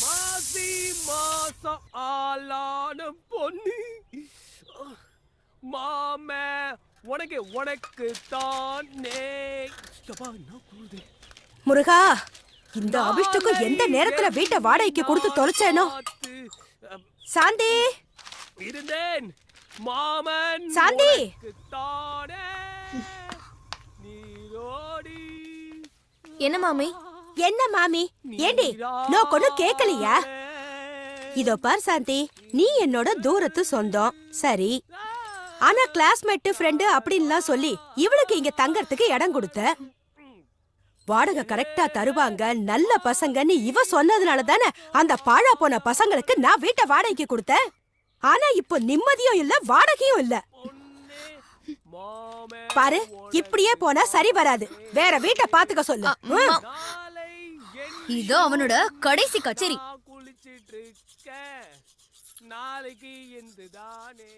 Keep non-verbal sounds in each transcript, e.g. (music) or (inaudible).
மாசி மாசம் ஆளான பொண்ணு. மாம உனக்கு உனக்கு தானே முருகா இந்த அபிஷ்டுக்கும் எந்த நேரத்துல வீட்டை வாடகைக்கு கொடுத்து தொலைச்சேனோ? சாந்தி! இருந்தேன். மாமன் சாந்தி! என்ன மாமி? என்ன மாமி? ஏண்டி? நான் கொண்டு கேக்கலையா? இதோ பார் சாந்தி நீ என்னோட தூரத்து சொந்தம். சரி. ஆனா கிளாஸ்மேட் ஃப்ரெண்டு அப்படின்லாம் சொல்லி இவளுக்கு இங்க தங்கறதுக்கு இடம் கொடுத்த. வாடகை கரெக்டா தருவாங்க நல்ல பசங்கன்னு இவ சொன்னதுனால தானே அந்த பாழா போன பசங்களுக்கு நான் வீட்டை வாடகைக்கு கொடுத்தேன். ஆனா இப்போ நிம்மதியும் இல்ல வாடகையும் இல்ல. பாரு இப்படியே போனா சரி வராது. வேற வீட்டை பாத்துக்க சொல்லு. இதோ அவனோட கடைசி கச்சேரி. குளிச்சிட்டு நாளைக்கு என்று தானே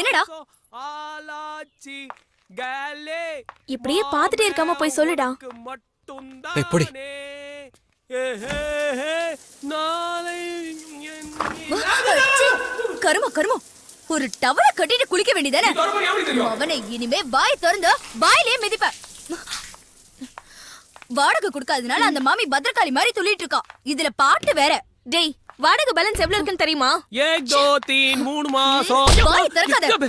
என்னடா? இப்படியே பாத்துட்டே இருக்காம போய் சொல்லுடா. மட்டும்தான். ஏய், போடி. நாளை என் ச்சீ, கருமம் கருமம். ஒரு டவரை கட்டிட்டு குளிக்க வேண்டியதானே அவனை இனிமே வாய் திறந்து வாயிலே மிதிப்ப. வாடகை கொடுக்காதனால அந்த மாமி பத்ரகாளி மாதிரி துள்ளிட்டு இருக்கா. இதுல பாட்டு வேற. டேய் வாடகை பேலன்ஸ் எவ்வளவு இருக்குன்னு தெரியுமா? ஏக் தோ தீன் மூணு மாசம். வாய் திறக்காத.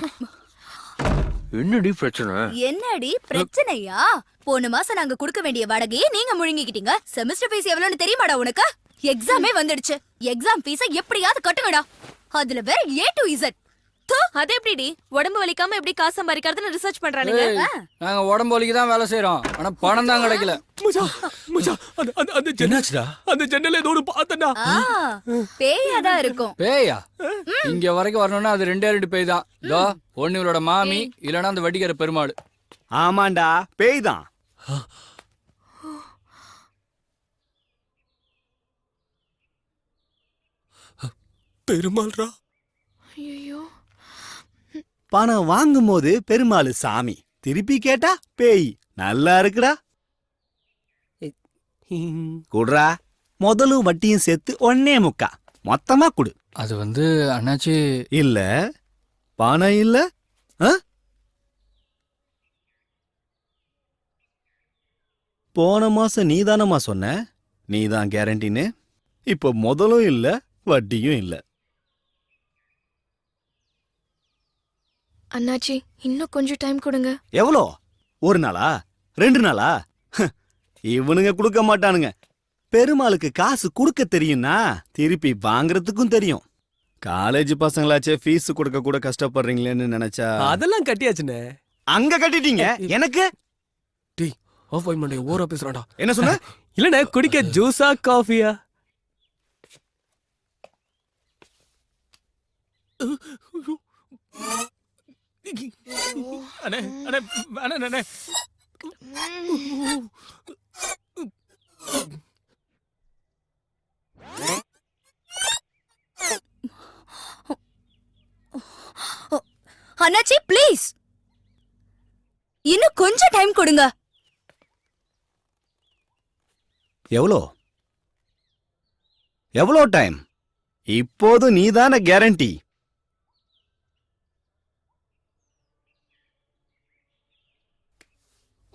என்னடி பிரச்சனை? என்னடி பிரச்சனையா? போன மாசம் நாங்க கொடுக்க வேண்டிய வாடகையை நீங்க முழுங்கிக்கிட்டீங்க. செமஸ்டர் ஃபீஸ் எவ்வளவுன்னு தெரியுமாடா உனக்கு? எக்ஸாமே வந்துடுச்சு. எக்ஸாம் ஃபீஸ எப்படியாவது கட்டுங்கடா. அதுல வேற ஏ டு இசட் அது எப்படிடி? உடம்பு வலிக்காம எப்படி காசு சம்பாதிக்கிறதுன்னு ரிசர்ச் பண்றானுங்க? நாங்க உடம்பு வலிக்கு தான் வேலை செய்யறோம் ஆனா பணம் தான் கிடைக்கல. மச்சா மச்சா அந்த அந்த அந்த ஜன்னல் என்னாச்சுடா? அந்த ஜன்னல் ஏதோ ஒரு பேயாதான் இருக்கும். பேயா? இங்க வரைக்கும் வரணும்னா அது ரெண்டே ரெண்டு பேய் தான். இதோ ஒண்ணு இவளோட மாமி இல்லனா அந்த வட்டிக்கார பெருமாள். ஆமாண்டா பேய் தான். பெருமாள்ரா. பணம் வாங்கும் போது பெருமாள் சாமி. திருப்பி கேட்டா பேய். நல்லா இருக்குடா. குடுறா. முதலும் வட்டியும் சேர்த்து ஒன்னே முக்கா. மொத்தமா குடு. அது வந்து அண்ணாச்சி. இல்ல. பணம் இல்ல? போன மாசம் நீதானமா சொன்ன? நீதான் கேரண்டின்னு இப்போ முதலும் இல்ல வட்டியும் இல்ல. அண்ணாச்சி இன்னும் கொஞ்சம் டைம் கொடுங்க. எவ்வளோ? ஒரு நாளா? ரெண்டு நாளா? ஹ், இவனுங்க கொடுக்க மாட்டானுங்க. பெருமாளுக்கு காசு கொடுக்க தெரியும்னா திருப்பி வாங்குறதுக்கும் தெரியும். காலேஜ் பசங்களாச்சே ஃபீஸ் கொடுக்க கூட கஷ்டப்படுறீங்களேன்னு நினைச்சா? அதெல்லாம் கட்டியாச்சுனே அங்க கட்டிட்டீங்க? எனக்கு? டேய் ஆஃப் மண்டே ஓரா பேசுறான்டா. என்ன சொன்ன? இல்லனே குடிக்க ஜூஸா காஃபியா அண்ணே அண்ணே அண்ணே அண்ணே அண்ணாச்சி ப்ளீஸ் இன்னும் கொஞ்சம் டைம் கொடுங்க. எவ்வளோ? எவ்வளோ டைம் இப்போதும் நீதான கேரண்டி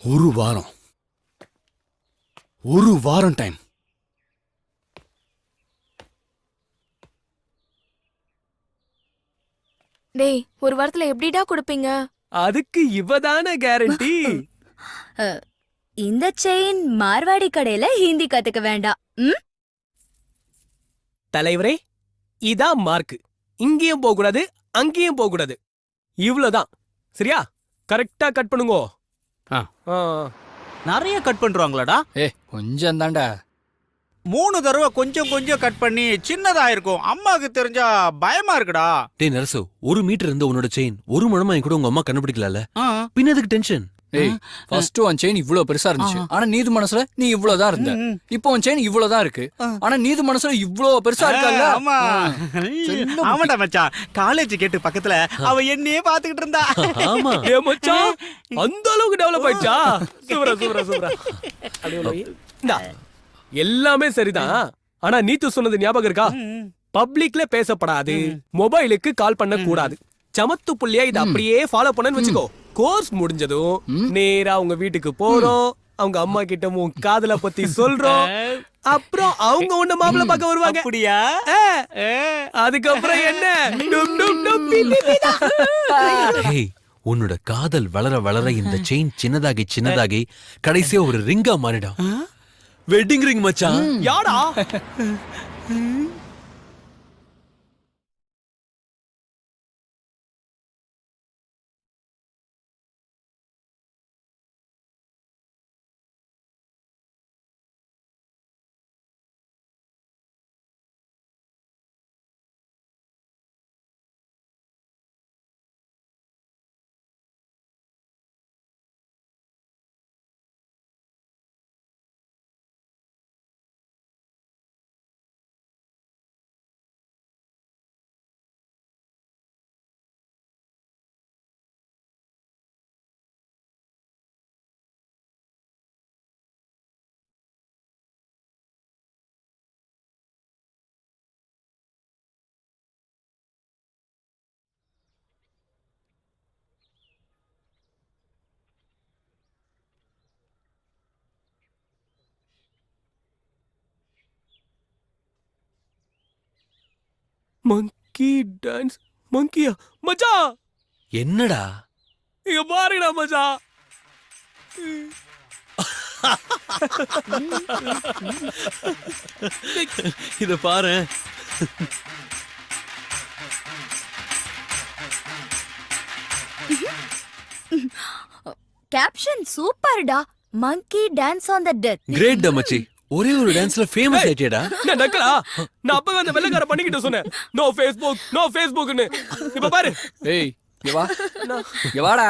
ஒரு வாரம். ஒரு வாரம் டைம் டேய் ஒரு வாரத்துல எப்படிடா கொடுப்பீங்க? அதுக்கு இவதான கேரண்டி (laughs) இந்த செயின் மார்வாடி கடையில ஹிந்தி கத்துக்க வேண்டாம். ம்? தலைவரே இதான் மார்க் இங்கேயும் போக கூடாது அங்கேயும் போக கூடாது இவ்வளவுதான். சரியா? கரெக்டா கட் பண்ணுங்க. நிறைய கட் பண்றாங்களாடா. ஏ கொஞ்சம் தாண்டா. மூணு தடவை கொஞ்சம் கொஞ்சம் கட் பண்ணி சின்னதா இருக்கும் அம்மாக்கு தெரிஞ்சா பயமா இருக்குடா. டேய் நரசு ஒரு மீட்டர் இருந்த உன்னோட செயின் ஒரு மணமா என் கூட உங்க அம்மா கண்டுபிடிக்கல ஆ. பின்ன எதுக்கு டென்ஷன் ஏய் ஃபர்ஸ்ட் உன் செயின் இவ்ளோ பெருசா இருந்துச்சு. ஆனா நீது மனசுல நீ இவ்ளோதான் இருந்த. இப்போ உன் செயின் இவ்ளோதான் இருக்கு. ஆனா நீது மனசுல இவ்ளோ பெருசா இருக்கல்ல? ஆமா. ஆமாடா மச்சான். காலேஜ் கேட்டு பக்கத்துல அவ என்னையே பாத்துக்கிட்டு இருந்தா. ஆமா. ஏ மச்சான். அந்த அளவுக்கு டெவலப் ஆயிடுச்சா? சூப்பரா சூப்பரா சூப்பரா. எல்லாமே சரிதான். ஆனா நீத்து சொன்னது ஞாபகம் இருக்கா? பப்ளிக்ல பேசப்படாது. மொபைலுக்கு கால் பண்ண கூடாது சமத்து புள்ளியா இத அப்படியே ஃபாலோ பண்ணன்னு வச்சுக்கோ. கோர்ஸ் முடிஞ்சதும் நேரா உங்க வீட்டுக்கு போறோம். அவங்க அம்மா கிட்ட உன் காதல பத்தி சொல்றோம். அப்புறம் அவங்க உன்ன மாப்பிள்ள பார்க்க வருவாங்க. அப்படியா? அதுக்கப்புறம் என்ன? (laughs) உன்னோட காதல் வளர வளர இந்த செயின் சின்னதாகி சின்னதாகி கடைசியா ஒரு ரிங்கா மாறிடும். வெட்டிங் ரிங் மச்சான். யாடா? மங்கி டான்ஸ் மங்கியா மச்சான் என்னடா? இங்க பாருங்கடா மச்சான் இத பாரு. கேப்ஷன் சூப்பர்டா. Monkey dance on the death great மச்சி. ஒரே ஒரு டான்ஸ்ல ஃபேமஸ் ஆயிட்டேடா நான் நக்கலா? நான் அப்பவே அந்த வெள்ளக்கார பண்ணிக்கிட்டு சொன்னேன். நோ ஃபேஸ்புக் நோ ஃபேஸ்புக்னு இப்ப பாரு. ஏய் இங்க வா. இங்க வாடா.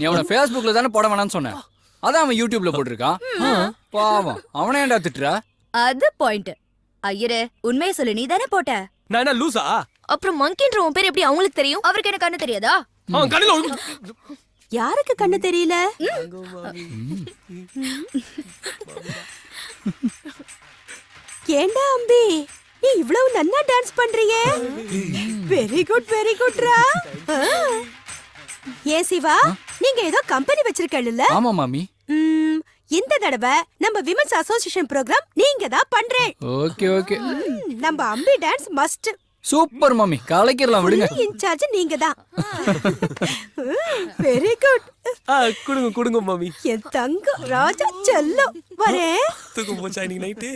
நீ அவன Facebookல தானே போட வேணாம்னு சொன்னேன் அதான் அவன் யூடியூப்ல போட்டிருக்கான். பாவம். அவனே ஏன்டா திட்டுற? அது பாயிண்ட் ஐயரே உண்மையை சொல்லு நீ தானே போட்ட? நான் என்ன லூசா அப்புறம் மங்கின்ற உன் பேர் எப்படி அவங்களுக்கு தெரியும்? அவருக்கு என்ன கண்ணு தெரியாதா? அவன் கண்ணில யாருக்கு கண்ணு தெரியல? ஏண்டா அம்பி? நீ இவ்வளவு நல்லா டான்ஸ் பண்றியே. வெரி குட் வெரி குட்ரா ஏ சிவா நீங்க ஏதோ கம்பெனி வச்சிருக்கல ஆமா மாமி. இந்த தடவை நம்ம விமன்ஸ் அசோசியேஷன் ப்ரோக்ராம் நீங்க தான் பண்றேன். Okay okay. நம்ம அம்பி டான்ஸ் மஸ்ட் சூப்பர் மாமி கலைக்கிடலாம் விடுங்க. இன்சார்ஜ் நீங்க தான் வெரி குட் ஆ, குடுங்க குடுங்க மாமி. என் தங்கம் ராஜா செல்லம். வரேன். தூக்கம் போச்சா இன்னைக்கு நைட்டு